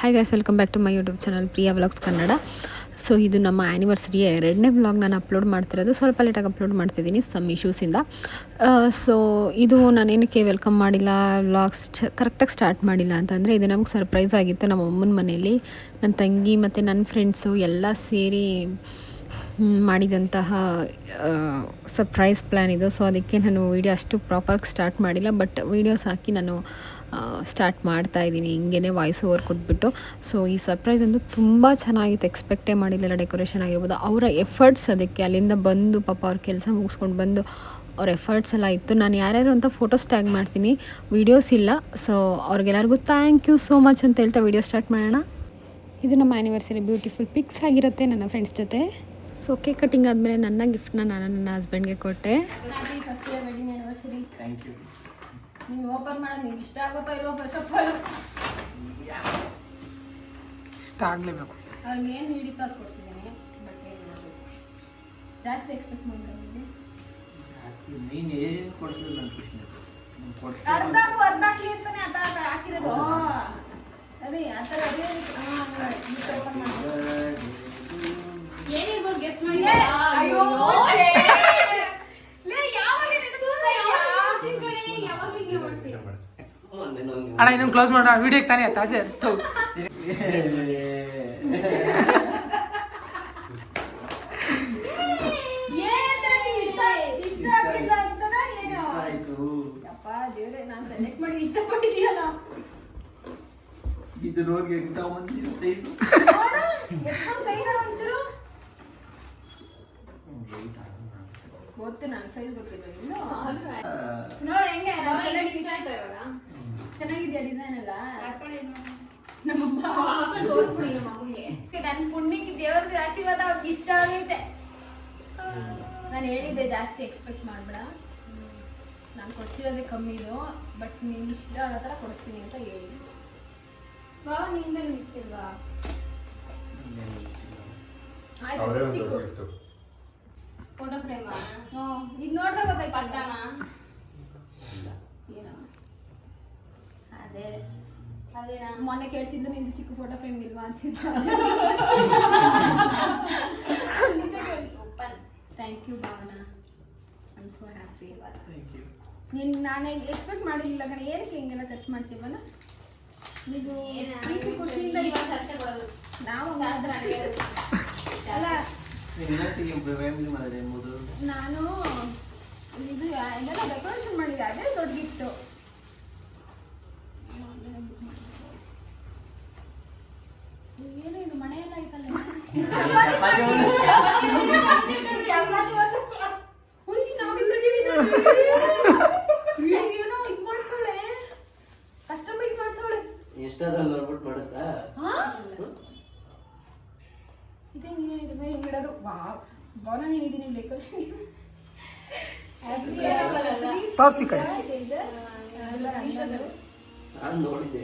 Hi guys welcome back to my YouTube channel Priya vlogs Kannada so ಇದು ನಮ್ಮ ಆ್ಯನಿವರ್ಸರಿಯ ಎರಡನೇ vlog ನಾನು upload ಮಾಡ್ತಿರೋದು. ಸ್ವಲ್ಪ ಲೇಟಾಗಿ ಅಪ್ಲೋಡ್ ಮಾಡ್ತಿದ್ದೀನಿ ಸಮ್ ಇಶ್ಯೂಸಿಂದ ಸೊ ಇದು ನಾನೇನಕ್ಕೆ ವೆಲ್ಕಮ್ ಮಾಡಿಲ್ಲ ವ್ಲಾಗ್ಸ್ ಕರೆಕ್ಟಾಗಿ ಸ್ಟಾರ್ಟ್ ಮಾಡಿಲ್ಲ ಅಂತಂದರೆ, ಇದು ನಮ್ಗೆ ಸರ್ಪ್ರೈಸ್ ಆಗಿತ್ತು ನಮ್ಮ ಅಮ್ಮನ ಮನೆಯಲ್ಲಿ. ನನ್ನ ತಂಗಿ ಮತ್ತು ನನ್ನ ಫ್ರೆಂಡ್ಸು ಎಲ್ಲ ಸೇರಿ ಮಾಡಿದಂತಹ ಸರ್ಪ್ರೈಸ್ ಪ್ಲ್ಯಾನ್ ಇದು. ಸೊ ಅದಕ್ಕೆ ನಾನು ವೀಡಿಯೋ ಅಷ್ಟು ಪ್ರಾಪರ್ಗೆ ಸ್ಟಾರ್ಟ್ ಮಾಡಿಲ್ಲ ಬಟ್ ವೀಡಿಯೋಸ್ ಹಾಕಿ ನಾನು ಸ್ಟಾರ್ಟ್ ಮಾಡ್ತಾ ಇದ್ದೀನಿ. ಹಿಂಗೇ ವಾಯ್ಸ್ ಓವರ್ ಕೊಟ್ಬಿಟ್ಟು. ಸೊ ಈ ಸರ್ಪ್ರೈಸ್ ಅಂತೂ ತುಂಬ ಚೆನ್ನಾಗಿತ್ತು. ಎಕ್ಸ್ಪೆಕ್ಟೇ ಮಾಡಿಲ್ಲ. ಡೆಕೋರೇಷನ್ ಆಗಿರ್ಬೋದು. ಅವರ ಎಫರ್ಟ್ಸ್ ಅದಕ್ಕೆ. ಅಲ್ಲಿಂದ ಬಂದು ಪಾಪ ಅವ್ರ ಕೆಲಸ ಮುಗಿಸ್ಕೊಂಡು ಬಂದು ಅವ್ರ ಎಫರ್ಟ್ಸ್ ಎಲ್ಲ ಇತ್ತು. ನಾನು ಯಾರ್ಯಾರು ಅಂತ ಫೋಟೋಸ್ ಟ್ಯಾಗ್ ಮಾಡ್ತೀನಿ. ವೀಡಿಯೋಸ್ ಇಲ್ಲ. ಸೊ ಅವ್ರಿಗೆಲ್ಲರಿಗೂ ಥ್ಯಾಂಕ್ ಯು ಸೋ ಮಚ್ ಅಂತ ಹೇಳ್ತಾ ವೀಡಿಯೋ ಸ್ಟಾರ್ಟ್ ಮಾಡೋಣ. ಇದು ನಮ್ಮ ಆ್ಯನಿವರ್ಸರಿ ಬ್ಯೂಟಿಫುಲ್ ಪಿಕ್ಸ್ ಆಗಿರುತ್ತೆ ನನ್ನ ಫ್ರೆಂಡ್ಸ್ ಜೊತೆ. ಸೊ ಕೇಕ್ ಕಟಿಂಗ್ ಆದಮೇಲೆ ನನ್ನ ಗಿಫ್ಟ್ನ ನಾನು ನನ್ನ ಹಸ್ಬೆಂಡ್ಗೆ ಕೊಟ್ಟೆ. ನೀನು ಓಪನ್ ಮಾಡೋದು ನಿಂಗೆ ಇಷ್ಟ ಆಗುತ್ತೋ ಇಲ್ವೋ ಫಸ್ಟ್ ಆಫ್ ಆಲ್ ಇಷ್ಟ ಆಗಲೇಬೇಕು. ಅವ್ರಿಗೆ ಏನು ಹಿಡಿತೋ ಅದು ಕೊಡ್ಸಿದ್ದೀನಿ ಬಟ್ ಏನು ಮಾಡೋದು? ಜಾಸ್ತಿ ಎಕ್ಸ್ಪೆಕ್ಟ್ ಮಾಡಿದ್ರೆ ಜಾಸ್ತಿ ನೀನು ಏನು ಕೊಡ್ಸಿದ್ರು ನನ್ನ ಖುಷಿ ನೀನು ಅರ್ಧಕ್ಕೂ ಅರ್ಧಕ್ಕೆ ಅಂತಾನೆ ಆ ಥರ ಹಾಕಿರೋದು. ಅದೇ ಆ ಥರ ಅದೇ ಹಾಂ ಮಾಡಿ ಏನಿರ್ಬೋದು ಗೆಸ್ ಮಾಡಿ ಅಯ್ಯೋ ಲೇ ಯಾವಾಗ ಯಾವಾಗ ಹಿಂಗೆ ಮಾಡ್ತೀಯ ಅಣ್ಣ ಇನ್ನೊಂದು ಕ್ಲೋಸ್ ಮಾಡೋಣ. ವಿಡಿಯೋಗೆ ತಾನೇ ಆಯ್ತಾ ತೌ ಏನಂತ ನಿಂಗೆ ಇಷ್ಟ ಇಷ್ಟ ಆಗಿಲ್ಲ ಅಂತದ ಏನು? ಆಯ್ತು ಯಪ್ಪ ದೇವ್ರೆ ನಾನು ಸೆಲೆಕ್ಟ್ ಮಾಡಿ ಇಷ್ಟಪಟ್ಟಿದೀಯಲ್ಲ ಇದು ನೋಡಿ ಎಂತ ಒಂದು ಸೈಜು ಗೊತ್ತು ನನ್ನ ಗೊತ್ತಿಲ್ಲ ನೋಡು ಹೆಂಗೆ? ಚೆನ್ನಾಗಿದ್ಯಾ ಡಿಸೈನ್ ಎಲ್ಲ? ನಮ್ಮಮ್ಮ ಹಾಕೊಂಡು ತೋರಿಸ್ಬಿಡಿ ನಮ್ಮ ಮಗುಗೆ ನನ್ನ ಪುಣ್ಯಕ್ಕೆ ದೇವ್ರದ್ದು ಆಶೀರ್ವಾದ ಅವ್ರಿಗೆ ಇಷ್ಟ ಆಗೈತೆ ನಾನು ಹೇಳಿದ್ದೆ ಜಾಸ್ತಿ ಎಕ್ಸ್ಪೆಕ್ಟ್ ಮಾಡಬೇಡ. ನಾನು ಕೊಡಿಸಿರೋದೆ ಕಮ್ಮಿ ಇದು ಬಟ್ ನಿಮ್ಗೆ ಇಷ್ಟ ಆಗೋ ಥರ ಕೊಡಿಸ್ತೀನಿ ಅಂತ ಹೇಳಿ ಬಾ ನಿಮ್ದೆ ನಿಂತಿಲ್ವಾ ಆಯ್ತು ಫೋಟೋ ಫ್ರೇಮ್? ಹ್ಞೂ ಇದು ನೋಡ್ರೆ ಗೊತ್ತಾಯ್ತು ಪಡ್ಡಾಣ ಅದೇ. ಅದೇ ನಾನು ಮೊನ್ನೆ ಕೇಳ್ತಿದ್ದು ನಿಂದು ಚಿಕ್ಕ ಫೋಟೋ ಫ್ರೇಮ್ ಇಲ್ವಾ ಅಂತಿದ್ದ open. Thank you Bhavana. I'm so happy ಇವತ್ತು ಥ್ಯಾಂಕ್ ಯು ನೀನು ನಾನು ಎಕ್ಸ್ಪೆಕ್ಟ್ ಮಾಡಿರಲಿಲ್ಲ ಕಣ. ಏನಕ್ಕೆ ಹಿಂಗೆಲ್ಲ ಖರ್ಚು ಮಾಡ್ತೀವಲ್ಲ? ನೀವು ಪ್ರೀತಿ ಖುಷಿಯಿಂದ ನಾವು ಅಲ್ಲ. ನಾನು ಇದು ಎಲ್ಲ ಡೆಕೋರೇಷನ್ ಮಾಡಿದೆ. ಅದೇ ದೊಡ್ಡ ಗಿಫ್ಟು ಎಷ್ಟಾದ ನೋಡ್ಬಿಟ್ಟು ಮಾಡಿಸ್ತಾ? ಇದೇ ನೀವೇ ಇದ್ರ ಮೇಲೆ ಹಿಂಗಿಡೋದು ವಾವ್ ಬೋನ ನೀನು ಇದೀನಿ ಡೆಕೋರೇಷನ್ ತೋರ್ಸಿ ಕಡೆ ನಾನು ನೋಡಿದ್ದೆ.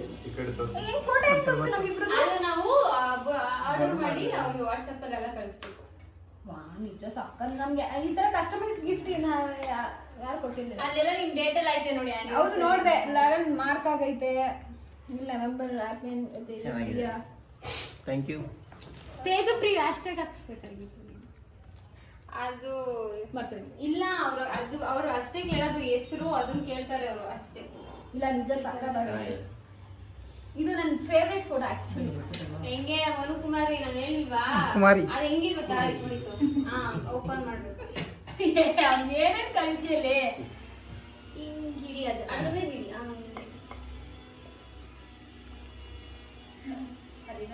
ಅದು ನಾವು ಆರ್ಡರ್ ಮಾಡಿ ಅವ್ರಿಗೆ ವಾಟ್ಸಪ್ ಅಲ್ಲೆಲ್ಲ ಕಳಿಸ್ಬೇಕು. ವಾ ನಿಜ ಸಕ್ಕತ್ ನಮ್ಗೆ. ಈ ತರ ಕಸ್ಟಮೈಸ್ ಗಿಫ್ಟ್ ಯಾರು ಕೊಟ್ಟಿಲ್ಲ. ಅಲ್ಲೆಲ್ಲ ನಿಮ್ ಡೇಟ್ ಎಲ್ಲ ಐತೆ ನೋಡಿ ಹೌದು ನೋಡಿದೆ. ಲೆವೆನ್ ಮಾರ್ಕ್ ಆಗೈತೆ. ನವೆಂಬರ್. ಥ್ಯಾಂಕ್ ಯು ತೇಜಪ್ರಿಯ ಅಷ್ಟೇ ಹಾಕ್ಸ್ಬೇಕಾಗಿತ್ತು ಅದು ಮಾಡ್ತೀನಿ ಇಲ್ಲ ಅವ್ರು ಅದು ಅವ್ರು ಅಷ್ಟೇ ಕೇಳೋದು ಹೆಸರು ಅದನ್ನ ಕೇಳ್ತಾರೆ ಅವರು ಅಷ್ಟೇ. ಇಲ್ಲ ನಿಜ ಸಕ್ಕತ್ತಾಗಿದೆ ಇದು ನನ್ನ ಫೇವ್ರೆಟ್ ಫೋಟೋ ಆಕ್ಚುಲಿ ಹೆಂಗೆ ಮನುಕುಮಾರಿ ನಾನು ಹೇಳಿಲ್ವಾ? ಕುಮಾರಿ. ಅದು ಹೆಂಗೆ ಗೊತ್ತಾ. ಹಾ ಓಪನ್ ಮಾಡ್ಬೇಕು. ಏನೇನ್ ಕಳಿತಿಯಲ್ಲೇ ಹಿಂಗಿಡಿ ಗಿಡಿ ಅದು ಅದ್ರ ಮೇಲೆ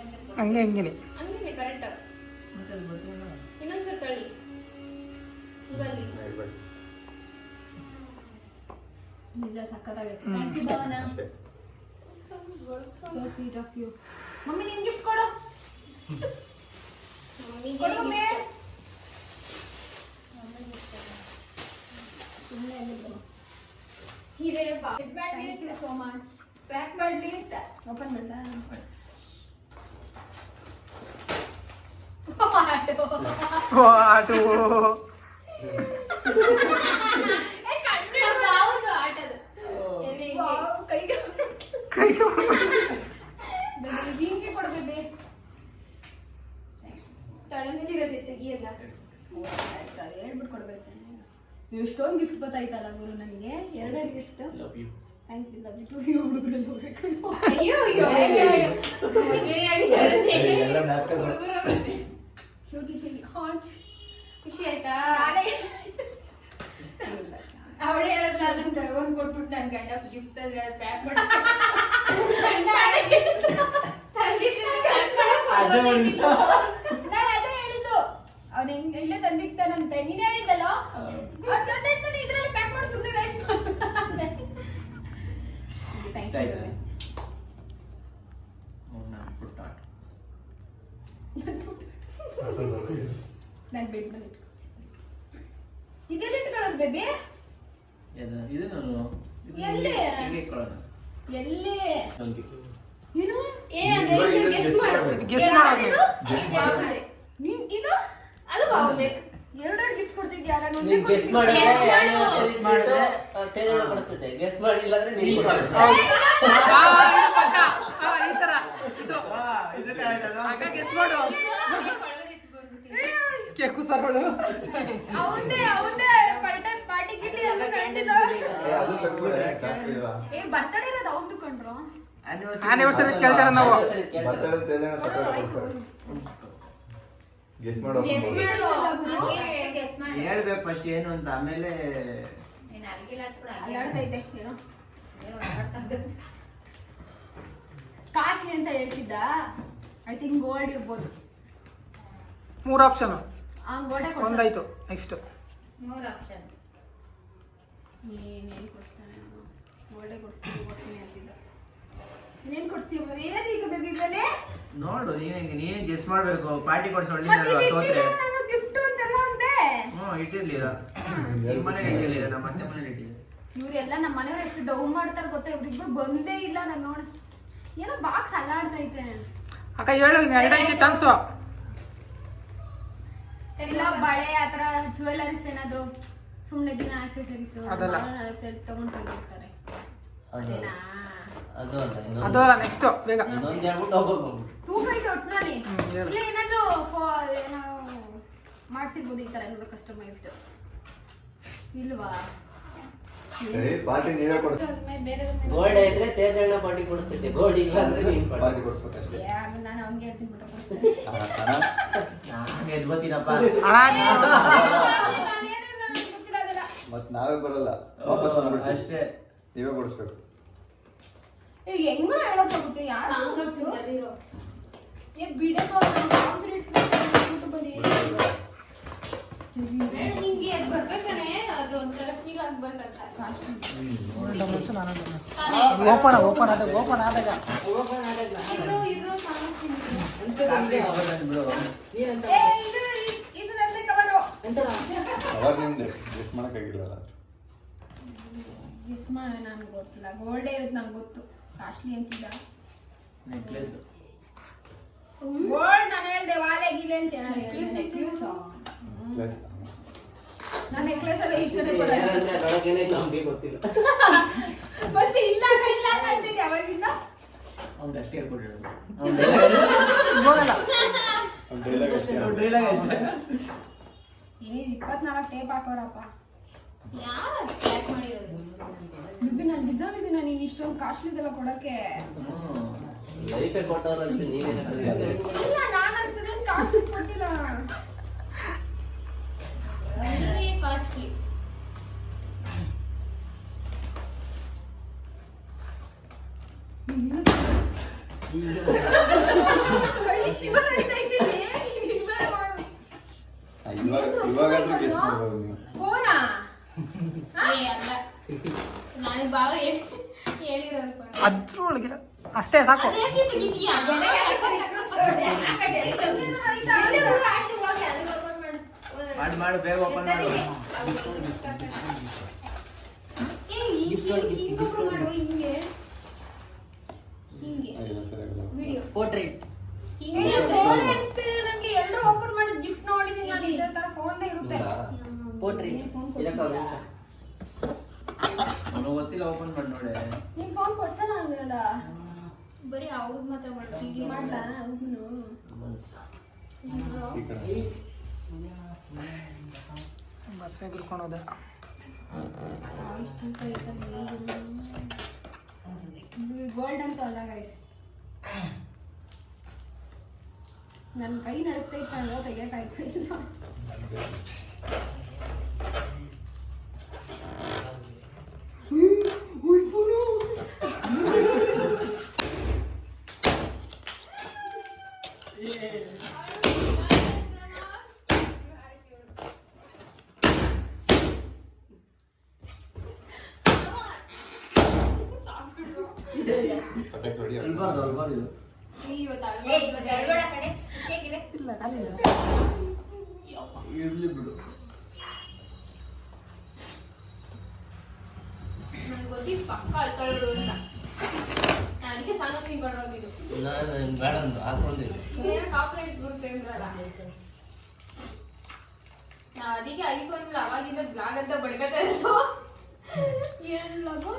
ಸ್ವಲ್ಪ- ಹಂಗೆ ಹಂಗೇನೆ. ಹಂಗೇನೆ ಕರೆಕ್ಟ್ ಇನ್ನೊಂದ್ಸರಿ ತಳಿ ಇವಾಗ ನಿಜ ಸಕ್ಕತ್ತಾಗೈತೆ thank you Bhavana. So sweet of you mummy ನಿನ್ ಗಿಫ್ಟ್ ಕೊಡು. ಮಮ್ಮಿಗೆ ಕೊಡು ಮಮ್ಮಿ. gift. ಸುಮ್ಮನೆ ಆಗಿದ್ದು Hireppa thank you so much pack ಮಾಡ್ಲಿ ಅಂತ ಓಪನ್ ಮಾಡ್ಲಾ? ಓ ಆಟು ನಮ್ದು ಹೌದು ಹಿಂಗೆ. ಕೈ ನಿಂಗೆ ಕೊಡ್ಬೇಬೆ ತಲೆ ಮೇಲೆ ಇರೋದು ತೆಗಿಯಲ್ಲ ಹೇಳ್ಬಿಟ್ಟು ಕೊಡ್ಬೇಕು. ಎಷ್ಟೊಂದು ಗಿಫ್ಟ್ ಗೊತ್ತಾಯ್ತಲ್ಲ ಗುರು ನನಗೆ? ಎರಡೆರಡು gift love you thank you love you too you ಹುಡುಗರಲ್ಲಿ ಅಯ್ಯೋ ಅಯ್ಯೋ ಹುಡುಗರು ಬ್ಯೂಟಿಫುಲ್ ಹಾಟ್ ಖುಷಿ ಆಯ್ತಾ? ಅವಳೇ ಹೇಳದ್ಲ ಅದನ್ನ ತಗೊಂಡ್ ಕೊಟ್ಬಿಟ್ಟು ನನ್ ಗಂಡ ಗಿಫ್ಟ್ ಪ್ಯಾಕ್ ಮಾಡಿ ನಾನು ಅದೇ ಹೇಳಿದ್ದು. ಅವ್ನು ಹೆಂಗ್ ಇಲ್ಲೇ ತಂದಿಕ್ತಾನಂತೆ ನೀನ್ ಹೇಳಿದ್ದಲ್ಲ? ಅವ್ನ್ ತಂದಿರ್ತಾನೆ ಇದ್ರಲ್ಲಿ ಪ್ಯಾಕ್ ಮಾಡಿ ಸುಮ್ಮನೆ ವೇಸ್ಟ್ ಥ್ಯಾಂಕ್ ಯು ಆಯ್ತಾ? ಅವ್ನ ಪುಟ್ಟ ನಾನು ಬೆಡ್ ಮೇಲೆ ಇಟ್ಕೊ. ಇದೆಲ್ಲ ಇಟ್ಕೊಳ್ಳೋದು ಬೇಬಿ ಇದು ನಾನು ಇದು ಎಲ್ಲಿ? ಹೀಗೆ ಇಟ್ಕೊಳ್ಳೋಣ. ಎಲ್ಲಿ? ಏನು ಏ ಅಂದ್ರೆ ಗೆಸ್ guess ಮಾಡು. ಮಾಡ್ಬೇಕು. Guess ಮಾಡೋದು. Guess ಇದು? ಅದು ಬಾವುದೆ ಎರಡೆರಡು ಗಿಫ್ಟ್ ಕೊಡ್ತಿದ್ಯಾ? ನಾನು ಗೆಸ್ ಮಾಡು. ಕೊಡಿಸ್ತಿದ್ದೆ ಗೆಸ್ ಮಾಡಿಲ್ಲ ಅಂದ್ರೆ. ಆ, ಇದು ಪಕ್ಕ. ಆ, ಈ ತರ. ಇದು. ಆ, ಇದನ್ನೇ ಆಯ್ತಲ್ಲ? ಆಗ ಗೆಸ್ ಮಾಡು. ಕೇಕು ಸರಳು. ಅವನ್ದೇ ಬಟನ್ ಪಾರ್ಟಿ ಗಿಟ್ಟಿ ಎಲ್ಲ ಕಂಡಿಲ್ಲ. ಏ, ಅದು. ಏ ಬರ್ತಡೇ ಇರೋದು ಆನಿವರ್ಸರಿ ಕೇಳ್ತಾರೆ ನಾವು. ಬರ್ತಡೇ ಮಾಡು. ಗೆಸ್ ಒಪ್ಕೊಂಡು. ಮಾಡು. ಹಂಗೆ ಗೆಸ್ ಮಾಡಿ. ಹೇಳ್ಬೇಕು ಫಸ್ಟ್ ಏನು ಅಂತ ಆಮೇಲೆ ಅಲ್ಲಾಡ್ತೈತೆ ಏನೋ ಅಂತ ಹೇಳ್ತಿದ್ದ? ಐ ಥಿಂಕ್ ಗೋಲ್ಡ್ ಇರ್ಬೋದು. ಮೂರು ಆಪ್ಷನ್ ಒಂದಾಯ್ತು ನೆಕ್ಸ್ಟ್ ಮೂರು ಆಪ್ಷನ್ ಏನೇನ್ ಕೊಡ್ತಾನೆ ಒಳ್ಳೆ ಕೊಡ್ಸ್ತೀನಿ ಕೊಡ್ತೀನಿ ಅಂತಿದ್ದ ಏನೇನ್ ಕೊಡ್ಸ್ತೀವ ಏನೇನು ಈಗ ಬೇಬಿ ಇದ್ರಲ್ಲಿ? ನೋಡು ನೀನೇ ನೀನೇ ಗೆಸ್ ಮಾಡಬೇಕು. ಪಾರ್ಟಿ ಕೊಡ್ಸಿ ಮತ್ತೆ ಒಳ್ಳೆ ಇಲ್ಲಿ ಸೋತ್ರೆ? ಇಟ್ಟಿಲ್ಲ ನಾನು ಗಿಫ್ಟ್ ಅಂತೆಲ್ಲ ಅಂದೆ. ಹ್ಞೂ ಇಟ್ಟಿರ್ಲಿಲ್ಲ. ನಿಮ್ಮ ಮನೇಲಿ ಇಟ್ಟಿರ್ಲಿಲ್ಲ ನಮ್ಮ ಅತ್ತೆ ಮನೇಲಿ ಇಟ್ಟಿದ್ದೆ. ಇವರೆಲ್ಲ ನಮ್ಮ ಮನೆಯವ್ರು ಎಷ್ಟು ಡೌನ್ ಮಾಡ್ತಾರೆ ಗೊತ್ತಾ? ಇವ್ರಿಬ್ರು ಬಂದೇ ಇಲ್ಲ ನಾನು ನೋಡು. ಏನೋ ಬಾಕ್ಸ್ ಅಲ್ಲಾಡ್ತೈತೆ ಅಕ್ಕ ಹೇಳು ಎರಡೈತಿ ತನ್ಸು ಎಲ್ಲ ಬಳೆ ಆತರ ಜುವೆಲರೀಸ್ ಏನಾದ್ರು? ಸುಮ್ನೆ ದಿನ ಆಕ್ಸೆಸರೀಸ್ ಅದಲ್ಲ. ತಗೊಂಡ್ ತಂದಿರ್ತಾರೆ ಅದು ಅದೇನಾ? ಅದು ಅಲ್ಲ ಇನ್ನೊಂದು. ನೆಕ್ಸ್ಟ್ ಬೇಗ. ಇನ್ನೊಂದು ಹೇಳ್ಬಿಟ್ಟು ಹೋಗ್ಬೇಕು ತೂಕ ಐತೆ ಒಟ್ನಲ್ಲಿ ಹ್ಮ್, ಹೇಳು. ಇಲ್ಲ ಏನಾದ್ರು ಫೋ- ಏನೋ ಮಾಡ್ಸಿರ್ಬೋದು ಈ ತರ ಏನಾದ್ರು ಕಸ್ಟಮೈಸ್ಡ್ ಇಲ್ವಾ? ಸರಿ ಪಾರ್ಟಿ ನೀವೇ ಕೊಡ್ಸಿ ಅದ್ಮೇಲೆ ಬೇರೆ ಗೋಲ್ಡ್ ಇದ್ರೆ ತೇಜಣ್ಣ ಪಾರ್ಟಿ ಕೊಡಿಸ್ತಿದ್ದೆ ಗೋಲ್ಡ್ ಇಲ್ಲ ಅಂದ್ರೆ ನೀನ್ ಪಾರ್ಟಿ ಪಾರ್ಟಿ ಕೊಡ್ಸ್ಬೇಕಷ್ಟೇ ಆಮೇಲೆ ನಾನು ಅವ್ನಿಗೆ ಹೇಳ್ತೀನಿ ಬಿಟ್ಟು ನಾನು ಗೆದ್ಬೋತೀನಪ್ಪ ಅಣ್ಣ ಗೊತ್ತಿಲ್ಲ ಅದೆಲ್ಲ ಮತ್ ನಾವೇ ಬರಲ್ಲ. ವಾಪಸ್ ಬಂದ್ಬಿಡ್ತೀವಿ. ಅಷ್ಟೇ. ನೀವೇ ಕೊಡಿಸ್ಬೇಕು. ಏ, ಹೆಂಗೋ ಹೇಳೋಕ್ಕಾಗುತ್ತೆ ಯಾರು ಏ ಬಿಡಪ್ಪ ನಿಂಗೆ ಅದ್ ಬರ್ಬೇಕಣೆ ಅದು ಒಂಥರ ಫೀಲ್ ಆಗ್ಬೇಕಂತ ಓಪನ್ ಓಪನ್ ಆದಾಗ ಓಪನ್ ಆದಾಗ ಇರೋ ಇರೋ ಸಾಕು ಬಿಡು ಏ ಇದು ಇದು ನಂದೇ ಕವರು ಅವಾಗ ನಿಮ್ದು? ಗೆಸ್ ಮಾಡಕ್ಕಾಗಿಲ್ಲಲ್ಲ ಗಿಸ್ ಮಾಡಿ ನನಗೆ ಗೊತ್ತಿಲ್ಲ. ಗೋಲ್ಡೇ ಇರುತ್ತೆ ನಂಗೆ ಗೊತ್ತು. ಕಾಸ್ಟ್ಲಿ ಅಂತಿದ್ದ. ನೆಕ್ಲೆಸ್ ಗೋಲ್ಡ್ ನಾನು ಹೇಳ್ದೆ ವಾಲೆ ಗಿಲೆ ಅಂತ ನೆಕ್ಲೆಸ್ ನೆಕ್ಲೆಸ್ ನಾನು ನೆಕ್ಲೆಸ್ ಎಲ್ಲ ಇಷ್ಟನೇ ಏನಂದ್ರೆ ಅದ್ರೊಳಗೇನೆ ನಮ್ಗೆ ಗೊತ್ತಿಲ್ಲ. ಮತ್ತೆ ಇಲ್ಲ ಅಂತ ಅಷ್ಟೇ ಡೈಲಾಗ್ ಅಷ್ಟೇ. ಡೈಲಾಗ್ ಅಷ್ಟೇ. ಏ ಇಪ್ಪತ್ನಾಲ್ಕು ಟೇಪ್ ಹಾಕೋರಪ್ಪ. ಯಾರು ಅದು ಪ್ಯಾಕ್ ಮಾಡಿರೋದು? ಬಿಬ್ಬಿ ನಾನು ಡಿಸರ್ವ್ ಇದೀನ ನೀನು ಇಷ್ಟೊಂದು ಕಾಸ್ಟ್ಲಿದೆಲ್ಲ ಕೊಡಕ್ಕೆ. ವೆರಿಫೈ ಕೊಟ್ಟವ್ರು ಅಂತ ನೀನೇನೆ ಇಲ್ಲ ನಾನು ಕಾಸ್ಟ್ಲಿ ಕೊಟ್ಟಿಲ್ಲ. ಕಾಸ್ಟ್ಲಿ ಕೈ ಶಿವ ನಡೀತೈತೆ, ನೀನ್ ಇನ್ಮೇಲೆ ಮಾಡು. ಆ, ಇವಾಗ ಇವಾಗಾದ್ರೂ ಗೆಸ್ ಮಾಡ್ಬೋದು ನೀವು ಫೋನಾ ಏ ಅಲ್ಲ ನಾನು ಬಾವ ಹೇಳಿ ಹೇಳಿರೋದು ಅದ್ರೊಳಗೆ ಅಷ್ಟೇ ಸಾಕು ಅದೇಕೆ ತೆಗಿತೀಯಾ ಮಾಡಿ ಮಾಡಿ ಬೇಗ ಓಪನ್ ಮಾಡು ಹಿಂಗೆ ಹಿಂಗೆ ಆಗಿಲ್ಲ ಸರಿಯಾಗಿಲ್ಲ ವಿಡಿಯೋ Portrait. ಹಿಂಗೆ ಫೋನ್ ನನಗೆ ಎಲ್ಲರೂ ಓಪನ್ ಮಾಡಿದ ಗಿಫ್ಟ್ ನೋಡಿದೀನಿ ನಾನು ಇದೇ ತರ ಫೋನ್ ಇರುತ್ತೆ ಹೌದಾ? Portrait. ಇದಕ್ಕೆ. ಅವನು ಗೊತ್ತಿಲ್ಲ ಓಪನ್ ಮಾಡಿ ನೋಡಿ. ನೀನ್ ಫೋನ್ ಕೊಡ್ಸಲ್ಲ ಆಗಲ್ಲ ಬರೀ ಅವ್ರದ್ ಮಾತ್ರ ಮಾಡ್ತೀವಿ ಮಾಡ್ಲಾ ಅವನು ಬಸ್ವೆ ಕರ್ಕೊಂಡು ಹೋದ. ಗೋಲ್ಡ್ ಅಂತ ಅಲ್ಲ ಗೈಸ್ ನನ್ನ ಕೈ ನಡುತ್ತೈತೆ ಅಂದ್ರೆ ತೆಗಿಯೋಕ್ಕಾಯ್ತಾ ಇಲ್ಲ. ಪಟಾಕಿ ಹೊಡಿ ಅಲ್ಬಾರ್ದು ಅಲ್ಬಾರ್ದು ಇದು. ಇಲ್ಲ ಎಲ್ಲಗೋ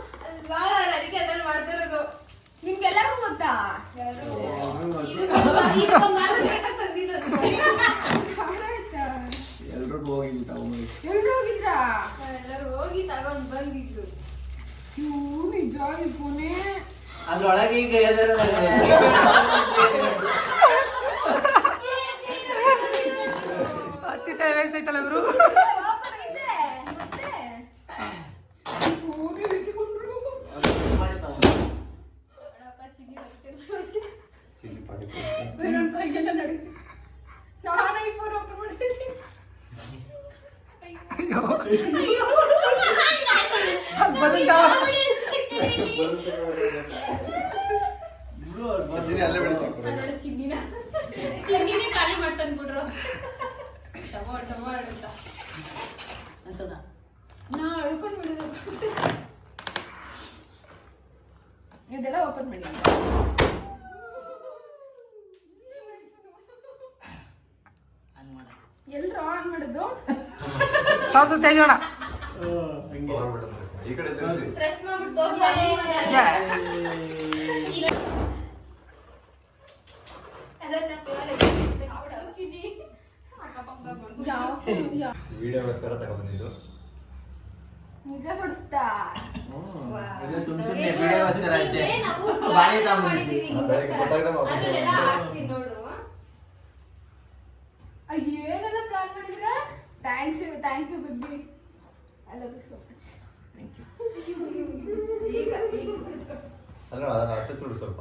ಬ್ಲಾಗ್ ಅದಕ್ಕೆ ಅದ್ರಲ್ಲಿ ಮಾಡ್ತಿರೋದು. ನಿಮ್ಗೆಲ್ಲರಿಗೂ ಗೊತ್ತಾ? ಇದು ಇದು ತಂದಿದ್ದು. ಎಲ್ರಿಗೂ ಎಲ್ರು ಹೋಗಿದ್ರಾ? ಎಲ್ಲರೂ ಹೋಗಿ ತಗೊಂಡ್ ಬಂದಿದ್ರು ಇವು ನಿಜ ಇಪ್ಪನೇ ಅದ್ರೊಳಗೆ ಈಗ ಏನಾದ್ರು ಹತ್ತಿ ತಲೆ ವೇಸ್ಟ್ ಐತಲ್ಲ ಗುರು? ಅದು ಬಂದಂತಾವ ಬಿಡು ಅಲ್ಬಾರ್ದು. ಅಜ್ಜಿನಿ ಅಲ್ಲೇ ಬಿಡಿ ಚಿಕ್ಕ ಅದೊಳ್ಳೆ ಚಿನ್ನಿನ ಚಿನ್ನಿನೇ ಖಾಲಿ ಮಾಡ್ತಂದ್ಬಿಟ್ರು ಟಮೋ ಟಮೋ ಅಂತ ಅಂತದ ನಾ ಅಳ್ಕೊಂಡು ಬಿಡೋದು ಇದೆಲ್ಲ ಓಪನ್ ಮಾಡಿ ಎಲ್ರು ಆನ್ ಮಾಡೋದು? ಈ ಕಡೆ ತಿರ್ಸಿ. ಪ್ರೆಸ್ ಮಾಡ್ಬಿಟ್ಟು ವಿಡಿಯೋಗೋಸ್ಕರ ನಿಜ ಕೊಡಿಸ್ತಾ? ವಿಡಿಯೋಗೋಸ್ಕರ ಅಷ್ಟೇ. plan ತಗೊಂಡ್ಬಂದಿದ್ವಿ. ಮಾಡಿದೀವಿ ನಿಮ್ಗೋಸ್ಕರ. ಗೊತ್ತಾಗ್ದಂಗೆ ವಾಪಸ್ ಅದ್ರಲ್ಲೆಲ್ಲ ತಗೊಂಡ್ಬಂದು. ಹಾಕ್ತೀನಿ ನೋಡು ಅಯ್ಯ, ಏನೆಲ್ಲ ಪ್ಲಾನ್ ಮಾಡಿದ್ರ thanks you thank you Bibbi I love you so much ಈಗ ಈಗ ಅಲ್ಲ ಅರ್ಥ ಚೂಡು ಸ್ವಲ್ಪ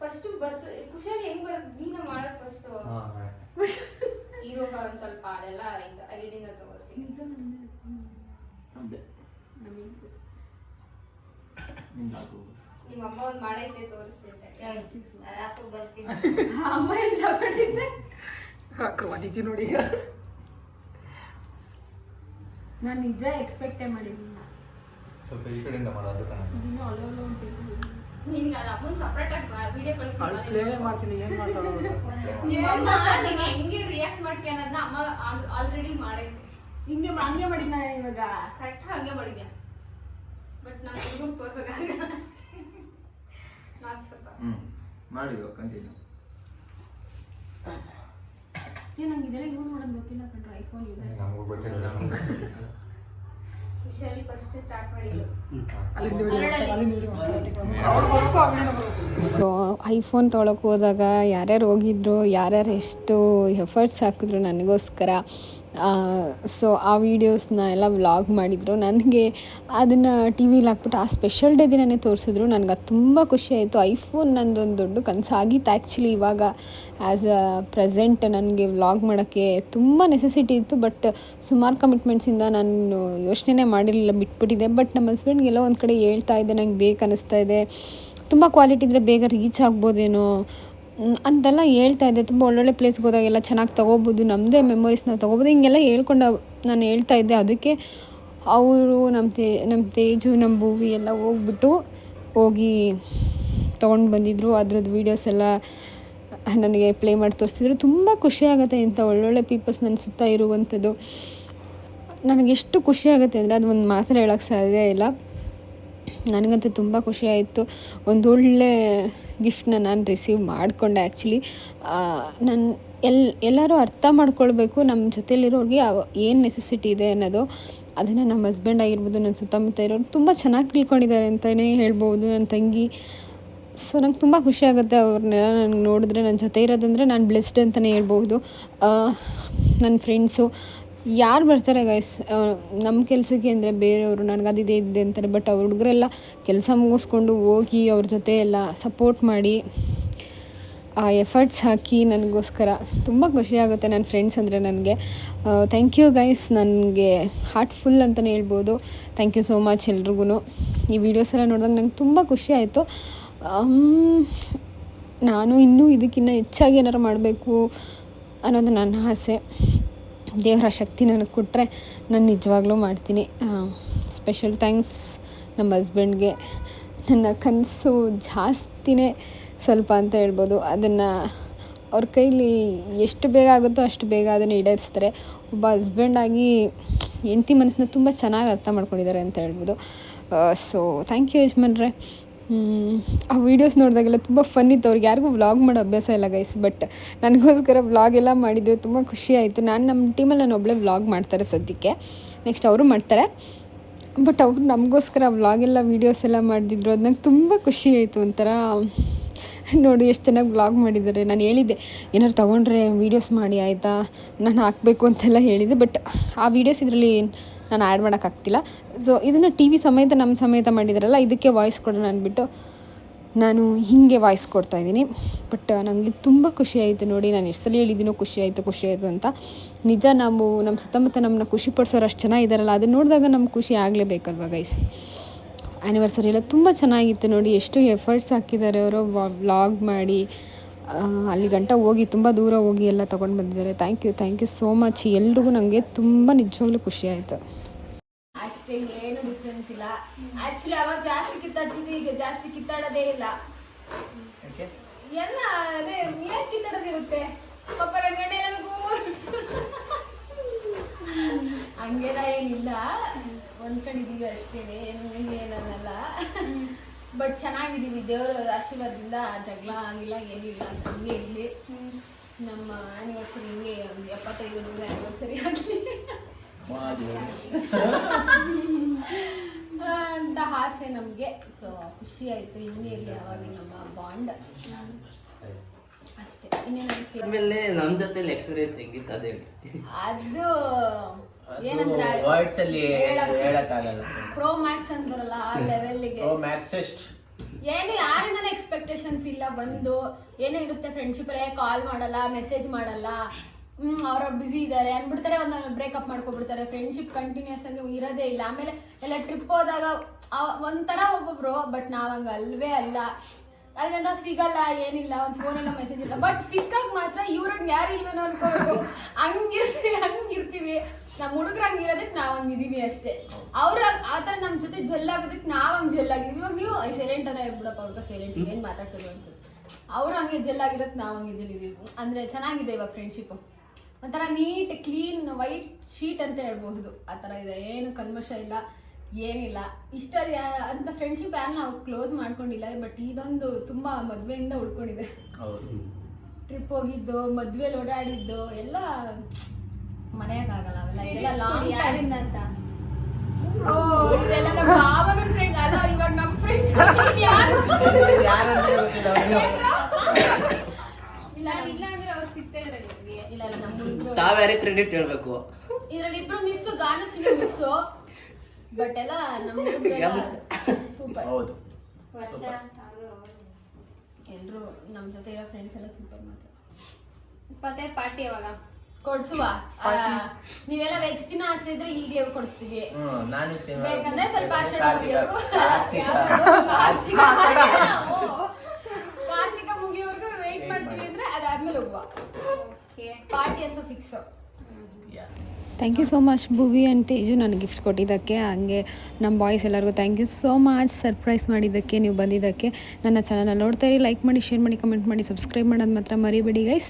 ಫಸ್ಟ್ ಬಸ್ ಖುಷಿಯಾಗಿ ಹೆಂಗ್ ಬರೋದು ನೀನ ಮಾಡೋದು ಫಸ್ಟ್ ಹಾ ಇರೋಗ ಒಂದ್ ಸ್ವಲ್ಪ ಹಾಡೆಲ್ಲ ಹಿಂಗ ಎಡಿಟಿಂಗ್ ತಗೋತೀನಿ ಅದೇ ನಿಂಗೆ ಹಾಕು. ನಿಮ್ಮ ಅಮ್ಮ ಒಂದ್ ಮಾಡೈತೆ ತೋರಿಸ್ತೈತೆ ಅದಾಕು ಬರ್ತೀನಿ ಅಮ್ಮ ಎಲ್ಲ ಮಾಡಿದ್ದೆ ಅದಿತಿ ನೋಡಿ. ಈಗ ನಾನು ನಿಜ ಎಕ್ಸ್ಪೆಕ್ಟೇ ಮಾಡಿರಲಿಲ್ಲ. ಸ್ವಲ್ಪ ಈ ಕಡೆಯಿಂದ ಮಾಡು ಅದು ಕಣ. ಇದಿನ್ನೂ ಅಳೋ ಅಳೋ ಅಂತಿರ್ಲಿಲ್ಲ ನಿನ್ಗೆ ಅದು ಅಮ್ಮನ್ ಸಪ್ರೇಟ್ ಆಗಿ ವಿಡಿಯೋ ಅಲ್ಲಿ ಪ್ಲೇ ಕಳಿಸ್ತೀನಿ ಮಾಡ್ತೀನಿ ಏನು ಮಾತಾಡೋದು? ನಿಮ್ಮಮ್ಮ ನೀನ್ ಹೆಂಗೆ ರಿಯಾಕ್ಟ್ ಮಾಡ್ತೀಯ ಅನ್ನೋದನ್ನ ಅಮ್ಮ ಆಲ್ರೆಡಿ ಮಾಡೈತೆ ಹಿಂಗೆ ಹಂಗೆ ನಾನು ಇವಾಗ? ಕರೆಕ್ಟ್ ಹಂಗೆ ಮಾಡಿದ್ಯಾ? ಬಟ್ ನಾನು ಹುಡುಗನ್ ನಾನ್ ಸ್ವಲ್ಪ ಕಂಟಿನ್ಯೂ ಏ ನಂಗೆ ಇದೆಲ್ಲ ಯೂಸ್ ಮಾಡೋದು ಗೊತ್ತಿಲ್ಲ ಕಣ್ರೆ ಐಫೋನ್ ಯೂಸರ್ಸ್ ನಮಗೂ ಗೊತ್ತಿಲ್ಲ. ಖುಷಿಯಲ್ಲಿ ಫಸ್ಟ್ ಸ್ಟಾರ್ಟ್ ಬರೋದು ಸೊ ಐಫೋನ್ ತೊಗೊಳಕ್ಕೆ ಹೋದಾಗ ಯಾರ್ಯಾರು ಹೋಗಿದ್ರು ಯಾರ್ಯಾರು ಎಷ್ಟು ಎಫರ್ಟ್ಸ್ ಹಾಕಿದ್ರು ನನಗೋಸ್ಕರ ಸೊ ಆ ವೀಡಿಯೋಸ್ನ ಎಲ್ಲ ವ್ಲಾಗ್ ಮಾಡಿದರು. ನನಗೆ ಅದನ್ನು ಟಿ ವಿಲಿ ಹಾಕ್ಬಿಟ್ಟು ಆ ಸ್ಪೆಷಲ್ ಡೇ ದಿನನೇ ತೋರಿಸಿದ್ರು. ನನಗೆ ಅದು ತುಂಬ ಖುಷಿ ಆಯಿತು. ಐಫೋನ್ ನಂದೊಂದು ದೊಡ್ಡ ಕನಸಾಗಿತ್ತು. ಆ್ಯಕ್ಚುಲಿ ಇವಾಗ ಆ್ಯಸ್ ಅ ಪ್ರೆಸೆಂಟ್ ನನಗೆ ವ್ಲಾಗ್ ಮಾಡೋಕ್ಕೆ ತುಂಬ ನೆಸೆಸಿಟಿ ಇತ್ತು. ಬಟ್ ಸುಮಾರು ಕಮಿಟ್ಮೆಂಟ್ಸಿಂದ ನಾನು ಯೋಚನೆ ಮಾಡಿರಲಿಲ್ಲ ಬಿಟ್ಬಿಟ್ಟಿದೆ ಬಟ್ ನಮ್ಮ ಹಸ್ಬೆಂಡ್ಗೆಲ್ಲ ಒಂದು ಕಡೆ ಹೇಳ್ತಾ ಇದೆ ನಂಗೆ ಬೇಕು ಅನ್ನಿಸ್ತಾ ಇದೆ. ತುಂಬ ಕ್ವಾಲಿಟಿ ಇದ್ದರೆ ಬೇಗ ರೀಚ್ ಆಗ್ಬೋದೇನೋ ಅಂತೆಲ್ಲ ಹೇಳ್ತಾ ಇದ್ದೆ. ತುಂಬ ಒಳ್ಳೊಳ್ಳೆ ಪ್ಲೇಸ್ಗೆ ಹೋದಾಗೆಲ್ಲ ಚೆನ್ನಾಗಿ ತೊಗೋಬೋದು. ನಮ್ಮದೇ ಮೆಮೊರೀಸ್ನ ತೊಗೋಬೋದು. ಹಿಂಗೆಲ್ಲ ಹೇಳ್ಕೊಂಡು ನಾನು ಹೇಳ್ತಾ ಇದ್ದೆ ಅದಕ್ಕೆ. ಅವರು ನಮ್ಮ ತೇ ನಮ್ಮ ತೇಜು ನಮ್ಮ ಭೂವಿ ಎಲ್ಲ ಹೋಗ್ಬಿಟ್ಟು ಹೋಗಿ ತೊಗೊಂಡು ಬಂದಿದ್ದರು ಅದ್ರದ್ದು ವೀಡಿಯೋಸ್ ಎಲ್ಲ ನನಗೆ ಪ್ಲೇ ಮಾಡಿ ತೋರಿಸಿದ್ರು. ತುಂಬ ಖುಷಿ ಆಗುತ್ತೆ ಇಂಥ ಒಳ್ಳೊಳ್ಳೆ ಪೀಪಲ್ಸ್ ನನ್ನ ಸುತ್ತ ಇರುವಂಥದ್ದು. ನನಗೆಷ್ಟು ಖುಷಿಯಾಗುತ್ತೆ ಅಂದರೆ ಅದು ಒಂದು ಮಾತ್ರ ಹೇಳೋಕ್ಕೆ ಸಾಧ್ಯ ಇಲ್ಲ. ನನಗಂತೂ ತುಂಬ ಖುಷಿ ಆಯಿತು ಒಂದೊಳ್ಳೆ ಗಿಫ್ಟನ್ನ ನಾನು ರಿಸೀವ್ ಮಾಡಿಕೊಂಡೆ ಆ್ಯಕ್ಚುಲಿ. ನನ್ನ ಎಲ್, ಎಲ್ಲರೂ ಅರ್ಥ ಮಾಡ್ಕೊಳ್ಬೇಕು ನಮ್ಮ ಜೊತೆಯಲ್ಲಿರೋರಿಗೆ ಏನು ನೆಸೆಸಿಟಿ ಇದೆ ಅನ್ನೋದು. ಅದನ್ನು ನಮ್ಮ ಹಸ್ಬೆಂಡ್ ಆಗಿರ್ಬೋದು, ನನ್ನ ಸುತ್ತಮುತ್ತ ಇರೋರು ತುಂಬ ಚೆನ್ನಾಗಿ ತಿಳ್ಕೊಂಡಿದ್ದಾರೆ ಅಂತಲೇ ಹೇಳ್ಬೋದು ನನ್ನ ತಂಗಿ. ಸೊ, ನಂಗೆ ತುಂಬ ಖುಷಿ ಆಗುತ್ತೆ ಅವ್ರನ್ನೆಲ್ಲ ನನಗೆ ನೋಡಿದ್ರೆ, ನನ್ನ ಜೊತೆ ಇರೋದಂದರೆ ನಾನು ಬ್ಲೆಸ್ಡ್ ಅಂತಲೇ ಹೇಳ್ಬೋದು. ನನ್ನ ಫ್ರೆಂಡ್ಸು ಯಾರು ಬರ್ತಾರೆ ಗೈಸ್ ನಮ್ಮ ಕೆಲಸಕ್ಕೆ ಅಂದರೆ ಬೇರೆಯವರು, ನನಗೆ ಅದಿದೆ ಇದೆ ಅಂತಾರೆ ಬಟ್ ಅವ್ರ ಹುಡುಗರೆಲ್ಲ ಕೆಲಸ ಮುಗಿಸ್ಕೊಂಡು ಹೋಗಿ ಅವ್ರ ಜೊತೆ ಎಲ್ಲ ಸಪೋರ್ಟ್ ಮಾಡಿ, ಆ ಎಫರ್ಟ್ಸ್ ಹಾಕಿ ನನಗೋಸ್ಕರ ತುಂಬ ಖುಷಿ ಆಗುತ್ತೆ ನನ್ನ ಫ್ರೆಂಡ್ಸ್ ಅಂದರೆ ನನಗೆ. ಥ್ಯಾಂಕ್ ಯು ಗೈಸ್ ನನಗೆ ಹಾರ್ಟ್ಫುಲ್ ಅಂತಲೇ ಹೇಳ್ಬೋದು. ಥ್ಯಾಂಕ್ ಯು ಸೋ ಮಚ್ ಎಲ್ರಿಗೂ ಈ ವಿಡಿಯೋಸ್ ಎಲ್ಲ ನೋಡಿದಾಗ ನಂಗೆ ತುಂಬ ಖುಷಿ ಆಯಿತು. ನಾನು ಇನ್ನೂ ಇದಕ್ಕಿಂತ ಹೆಚ್ಚಾಗಿ ಏನಾರು ಮಾಡಬೇಕು ಅನ್ನೋದು ನನ್ನ ಆಸೆ. ದೇವರ ಶಕ್ತಿ ನನಗೆ ಕೊಟ್ಟರೆ ನಾನು ನಿಜವಾಗ್ಲೂ ಮಾಡ್ತೀನಿ. ಸ್ಪೆಷಲ್ ಥ್ಯಾಂಕ್ಸ್ ನಮ್ಮ ಹಸ್ಬೆಂಡ್ಗೆ ನನ್ನ ಕನಸು ಜಾಸ್ತಿನೇ ಸ್ವಲ್ಪ ಅಂತ ಹೇಳ್ಬೋದು. ಅದನ್ನು ಅವ್ರ ಕೈಲಿ ಎಷ್ಟು ಬೇಗ ಆಗುತ್ತೋ ಅಷ್ಟು ಬೇಗ ಅದನ್ನು ಈಡೇರಿಸ್ತಾರೆ. ಒಬ್ಬ ಹಸ್ಬೆಂಡಾಗಿ ಹೆಂಡ್ತಿ ಮನಸ್ಸನ್ನ ತುಂಬ ಚೆನ್ನಾಗಿ ಅರ್ಥ ಮಾಡ್ಕೊಂಡಿದ್ದಾರೆ ಅಂತ ಹೇಳ್ಬೋದು. ಸೊ ಥ್ಯಾಂಕ್ ಯು ಯಜಮಾನ್ರೆ. ಆ ವೀಡಿಯೋಸ್ ನೋಡಿದಾಗೆಲ್ಲ ತುಂಬ ಫನ್ ಇತ್ತು. ಅವ್ರಿಗೆ ಯಾರಿಗೂ ವ್ಲಾಗ್ ಮಾಡೋ ಅಭ್ಯಾಸ ಇಲ್ಲ ಗೈಸ್ ಬಟ್ ನನಗೋಸ್ಕರ ವ್ಲಾಗ್ ಎಲ್ಲ ಮಾಡಿದ್ದು ತುಂಬ ಖುಷಿ ಆಯಿತು. ನಾನು ನಮ್ಮ ಟೀಮಲ್ಲಿ ನಾನು ಒಬ್ಬಳೇ ವ್ಲಾಗ್ ಮಾಡ್ತಾರೆ ಸದ್ಯಕ್ಕೆ. ನೆಕ್ಸ್ಟ್ ಅವರು ಮಾಡ್ತಾರೆ. ಬಟ್ ಅವ್ರು ನಮಗೋಸ್ಕರ ವ್ಲಾಗ್ ಎಲ್ಲ ವೀಡಿಯೋಸ್ ಎಲ್ಲ ಮಾಡಿದ್ರು ಅದು ನಂಗೆ ತುಂಬ ಖುಷಿ ಆಯಿತು. ಒಂಥರ ನೋಡಿ ಎಷ್ಟು ಚೆನ್ನಾಗಿ ವ್ಲಾಗ್ ಮಾಡಿದ್ದಾರೆ. ನಾನು ಹೇಳಿದ್ದೆ, ಏನಾದ್ರು ತೊಗೊಂಡ್ರೆ ವೀಡಿಯೋಸ್ ಮಾಡಿ, ಆಯಿತಾ? ನಾನು ಹಾಕಬೇಕು ಅಂತೆಲ್ಲ ಹೇಳಿದ್ದೆ. ಬಟ್ ಆ ವೀಡಿಯೋಸ್ ಇದರಲ್ಲಿ ನಾನು ಆ್ಯಡ್ ಮಾಡೋಕ್ಕಾಗ್ತಿಲ್ಲ ಸೊ ಇದನ್ನು ಟಿ ವಿ ಸಮೇತ ನಮ್ಮ ಸಮೇತ ಮಾಡಿದ್ರಲ್ಲ, ಇದಕ್ಕೆ ವಾಯ್ಸ್ ಕೊಡೋಣ ಅಂದ್ಬಿಟ್ಟು ನಾನು ಹೀಗೆ ವಾಯ್ಸ್ ಕೊಡ್ತಾ ಇದ್ದೀನಿ. ಬಟ್ ನನಗೆ ತುಂಬ ಖುಷಿ ಆಯಿತು ನೋಡಿ, ನಾನು ಎಷ್ಟು ಸಲ ಹೇಳಿದ್ದೀನೋ ಖುಷಿ ಆಯಿತು ಖುಷಿ ಆಯಿತು ಅಂತ. ನಿಜ ನಾವು, ನಮ್ಮ ಸುತ್ತಮುತ್ತ ನಮ್ಮನ್ನ ಖುಷಿ ಪಡಿಸೋರು ಅಷ್ಟು ಚೆನ್ನಾಗಿದ್ದಾರಲ್ಲ ಅದನ್ನ ನೋಡಿದಾಗ ನಮ್ಗೆ ಖುಷಿ ಆಗಲೇಬೇಕಲ್ವ ಗೈಸ್ ಆ್ಯನಿವರ್ಸರಿ ಎಲ್ಲ ತುಂಬ ಚೆನ್ನಾಗಿತ್ತು ನೋಡಿ, ಎಷ್ಟು ಎಫರ್ಟ್ಸ್ ಹಾಕಿದ್ದಾರೆ ಅವರು ವ್ಲಾಗ್ ಮಾಡಿ ಅಲ್ಲಿ ಗಂಟ ಹೋಗಿ, ತುಂಬ ದೂರ ಹೋಗಿ ಎಲ್ಲ ತೊಗೊಂಡು ಬಂದಿದ್ದಾರೆ. Thank you thank you so much ಎಲ್ರಿಗೂ ನನಗೆ ತುಂಬ ನಿಜವಾಗ್ಲೂ ಖುಷಿ ಆಯಿತು. ಅಷ್ಟೇ ಏನು ಡಿಫ್ರೆನ್ಸ್ ಇಲ್ಲ. ಆಕ್ಚುಲಿ ಅವಾಗ ಜಾಸ್ತಿ ಕಿತ್ತಾಡ್ತಿದ್ವಿ ಈಗ ಜಾಸ್ತಿ ಕಿತ್ತಾಡೋದೇ ಇಲ್ಲ. ಎಲ್ಲ ಅದೇ ಏನ್ ಕಿತ್ತಾಡೋದಿರುತ್ತೆ ಪಾಪ ರಂಗಣ್ಣ ಹಂಗೆಲ್ಲ ಏನಿಲ್ಲ. ಹೊಂದ್ಕೊಂಡಿದೀವಿ ಅಷ್ಟೇನೆ ಏನು ಏನನ್ನಲ್ಲ. ಬಟ್ ಚೆನ್ನಾಗಿದ್ದೀವಿ ದೇವರ ಆಶೀರ್ವಾದದಿಂದ ಜಗಳ ಆಗಿಲ್ಲ ಏನಿಲ್ಲ ಹಂಗೆ ಇರಲಿ. ನಮ್ಮ ಆನಿವರ್ಸರಿ ಹಿಂಗೆ ಒಂದು ಎಪ್ಪತ್ತೈದು ನೂರ ಆನಿವರ್ಸರಿ ಆಗಲಿ. ಅಂತ ಆಸೆ ನಮಗೆ. ಸೊ ಖುಷಿ ಆಯ್ತು. ಇನ್ನೇ ಇರಲಿ ಅವಾಗ ನಮ್ಮ ಬಾಂಡ್ ಅಷ್ಟೇ. ಇನ್ನೇನು ಆಮೇಲೆ ನಮ್ಮ ಜೊತೆ ಎಕ್ಸ್ಪೀರಿಯನ್ಸ್ ಹೆಂಗಿತ್ತು ಅದೇ? ಅದು ಏನಂದ್ರೆ ವರ್ಡ್ಸ್ ಅಲ್ಲಿ ಹೇಳಕ್ಕಾಗಲ್ಲ. ಪ್ರೋ ಮ್ಯಾಕ್ಸ್ ಅಂತಾರಲ್ಲ ಆ ಲೆವೆಲ್ಗೆ ಓ ಮ್ಯಾಕ್ಸೆಸ್ಟ್ ಏನು ಯಾರಿಂದನೇ ಎಕ್ಸ್ಪೆಕ್ಟೇಷನ್ಸ್ ಇಲ್ಲ. ಬಂದು ಏನೋ ಇರುತ್ತೆ ಫ್ರೆಂಡ್ಶಿಪ್ ಅಲ್ಲೇ ಕಾಲ್ ಮಾಡಲ್ಲ ಮೆಸೇಜ್ ಮಾಡಲ್ಲ. ಹ್ಮ್, ಅವ್ರವ್ರು ಬಿಸಿ ಇದ್ದಾರೆ ಅಂದ್ಬಿಡ್ತಾರೆ, ಒಂದು ಬ್ರೇಕಪ್ ಮಾಡ್ಕೊಬಿಡ್ತಾರೆ. ಫ್ರೆಂಡ್ಶಿಪ್ ಕಂಟಿನ್ಯೂಸ್ ಆಗಿ ಇರೋದೇ ಇಲ್ಲ. ಆಮೇಲೆ ಎಲ್ಲ ಟ್ರಿಪ್ ಹೋದಾಗ ಒಂಥರ ಒಬ್ಬೊಬ್ರು ಬಟ್ ನಾವ್ ಹಂಗ ಅಲ್ವೇ ಅಲ್ಲ. ಅಲ್ಲೇನೋ ಸಿಗಲ್ಲ, ಏನಿಲ್ಲ, ಒಂದು ಫೋನೆಲ್ಲ ಮೆಸೇಜ್ ಇಲ್ಲ ಬಟ್ ಸಿಕ್ಕಾಗ ಮಾತ್ರ ಇವ್ರಂಗೆ ಯಾರು ಇಲ್ವೇನೋ ಅನ್ಕೋಬೇಕು. ಹಂಗಿರ್ತೀವಿ ಹಂಗಿರ್ತೀವಿ. ನಮ್ಮ ಹುಡುಗ್ರು ಹಂಗಿರೋದಕ್ಕೆ ನಾವ್ ಹಂಗಿದೀವಿ ಅಷ್ಟೇ. ಅವ್ರ, ಆ ಥರ ನಮ್ಮ ಜೊತೆ ಜೆಲ್ ಆಗೋದಕ್ಕೆ ನಾವ್ ಹಂಗೆ ಆಗಿದೀವಿ. ಇವಾಗ ನೀವು ಸೈಲೆಂಟ್ ಅದ ಬಿಡಪ್ಪ ಹುಡುಗ ಸೈಲೆಂಟ್ ಏನು ಮಾತಾಡ್ಸೋದು ಅನ್ಸುತ್ತೆ. ಅವ್ರು ಹಂಗೆ ಜೆಲ್ ಆಗಿರೋಕ್ಕೆ ನಾವು ಹಂಗೆ ಜೆಲ್ ಇದೀವಿ. ಅಂದ್ರೆ ಚೆನ್ನಾಗಿದೆ ಇವಾಗ ಫ್ರೆಂಡ್ಶಿಪ್ ಒಂಥರ ನೀಟ್ ಕ್ಲೀನ್ ವೈಟ್ ಶೀಟ್ ಅಂತ ಹೇಳ್ಬಹುದು. ಆ ಥರ ಇದೆ. ಏನು ಕಲ್ಮಶ ಇಲ್ಲ ಏನಿಲ್ಲ. ಇಷ್ಟ ಅಂತ ಫ್ರೆಂಡ್ಶಿಪ್ ಯಾರು ನಾವು ಕ್ಲೋಸ್ ಮಾಡ್ಕೊಂಡಿಲ್ಲ ಬಟ್ ಇದೊಂದು ತುಂಬಾ ಮದ್ವೆಯಿಂದ ಉಳ್ಕೊಂಡಿದೆ. ಹೌದು. ಟ್ರಿಪ್ ಹೋಗಿದ್ದು ಮದ್ವೆಲಿ ಓಡಾಡಿದ್ದು ಎಲ್ಲ ಮನೆಯಾಗಲ್ಲ ಅವೆಲ್ಲ. ಇದೆಲ್ಲ ಲಾಂಗ್ ಯಾರಿಂದ ಅಂತ? ಓ ಇವೆಲ್ಲ ನಮ್ಮ ಮಾವನ ಫ್ರೆಂಡ್ ಅಲ್ಲ ಇವಾಗ ನಮ್ಮ ಫ್ರೆಂಡ್ಸ್ ಇಲ್ಲ ನಾನು ಇಲ್ಲ ಅಂದ್ರೆ ಅವ್ರು ಸಿಗ್ತಾ ಇದ್ರಲ್ಲಿ ಇಲ್ಲ ಇಲ್ಲ ನಮ್ಮ ಹುಡುಗರು ತಾವ್ಯಾರೇ ಕ್ರೆಡಿಟ್ ಹೇಳ್ಬೇಕು. ಇದ್ರಲ್ಲಿ ಇಬ್ರು ಮಿಸ್ ಗಾನ ಚಿನ್ನ ಮಿಸ್ಸು ಬಟ್ ಎಲ್ಲ ನಮ್ಮ ಸೂಪರ್ ಹೌದು. ವರ್ಷ ಅವರು ಎಲ್ರು ನಮ್ಮ ಜೊತೆ ಇರೋ ಫ್ರೆಂಡ್ಸ್ ಎಲ್ಲ ಸೂಪರ್ ಮಾತ್ರ. ಇಪ್ಪತ್ತೈದು ಪಾರ್ಟಿ ಅವಾಗ ಕೊಡ್ಸುವ. ನೀವೆಲ್ಲ ವೆಜ್ ದಿನ ಆಸೆ ಇದ್ರೆ ಈಗಲೇ ಕೊಡಿಸ್ತೀವಿ. ನಾನು ಬೇಕಂದ್ರೆ ಸ್ವಲ್ಪ ಆಷಾಢ ಪಾರ್ಟಿ ಅಂತ fix. Thank you so much Bhuvi and Teju. ನನಗೆ ಗಿಫ್ಟ್ ಕೊಟ್ಟಿದ್ದಕ್ಕೆ ಹಾಗೆ ನಮ್ಮ ಬಾಯ್ಸ್ ಎಲ್ಲರಿಗೂ thank you so much surprise ಮಾಡಿದ್ದಕ್ಕೆ ನೀವು ಬಂದಿದ್ದಕ್ಕೆ. ನನ್ನ ಚಾನಲ್ ನೋಡ್ತಾ ಇರಿ ಲೈಕ್ ಮಾಡಿ ಶೇರ್ ಮಾಡಿ ಕಮೆಂಟ್ ಮಾಡಿ ಸಬ್ಸ್ಕ್ರೈಬ್ ಮಾಡೋದು ಮಾತ್ರ ಮರಿಬೇಡಿ ಗೈಸ್